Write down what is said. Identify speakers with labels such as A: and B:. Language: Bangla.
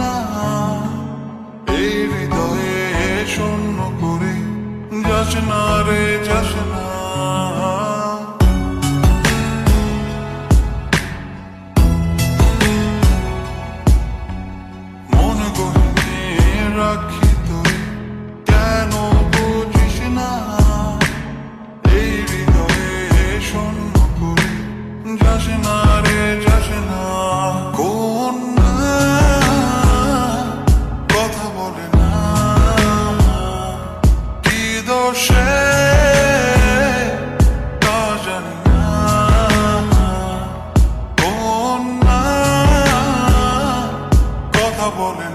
A: না। এই হৃদয়ে শূন্য করে যাস না রে যাস না। মন গহিনে রাখি বসে কথা বলে